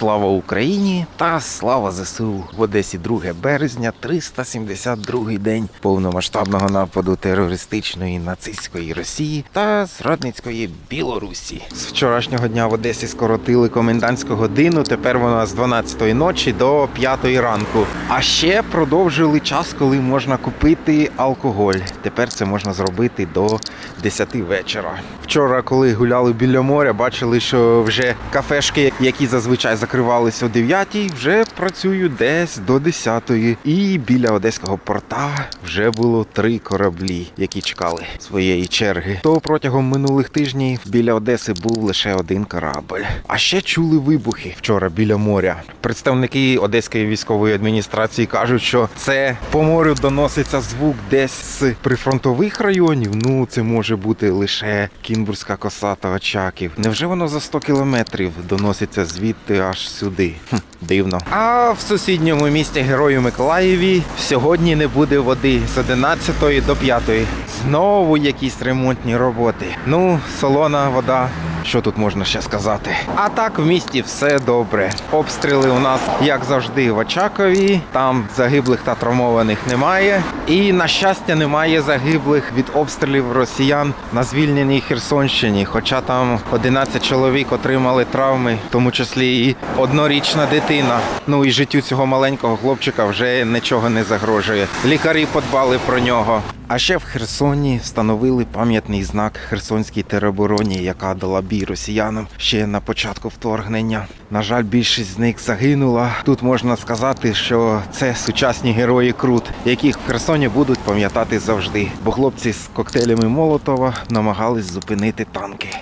Слава Україні та слава ЗСУ в Одесі 2 березня, 372 день повномасштабного нападу терористичної нацистської Росії та зрадницької Білорусі. З вчорашнього дня в Одесі скоротили комендантську годину. Тепер вона з 12 ночі до 5 ранку. А ще продовжили час, коли можна купити алкоголь. Тепер це можна зробити до 10 вечора. Вчора, коли гуляли біля моря, бачили, що вже кафешки, які зазвичай закривалися о 9, вже працюють десь до 10. І біля одеського порта вже було три кораблі, які чекали своєї черги. То протягом минулих тижнів біля Одеси був лише один корабль. А ще чули вибухи вчора біля моря. Представники одеської військової адміністрації кажуть, що це по морю доноситься звук десь з прифронтових районів. Ну це може бути лише Кінбурзька коса та Очаків. Невже воно за 100 кілометрів доноситься звідти аж сюди? Хм, дивно. А в сусідньому місті Герою Миколаєві сьогодні не буде води з 11 до 5. Знову якісь ремонтні роботи. Ну, солона вода. Що тут можна ще сказати? А так в місті все добре. Обстріли у нас, як завжди, в Очакові. Там загиблих та травмованих немає. І на щастя, немає загиблих від обстрілів росіян на звільненій Херсонщині. Хоча там 11 чоловік отримали травми, в тому числі і однорічна дитина. Ну і життю цього маленького хлопчика вже нічого не загрожує. Лікарі подбали про нього. А ще в Херсоні встановили пам'ятний знак Херсонській теробороні, яка дала бій росіянам ще на початку вторгнення. На жаль, більшість з них загинула. Тут можна сказати, що це сучасні герої Крут, яких в Херсоні будуть пам'ятати завжди. Бо хлопці з коктейлями Молотова намагались зупинити танки.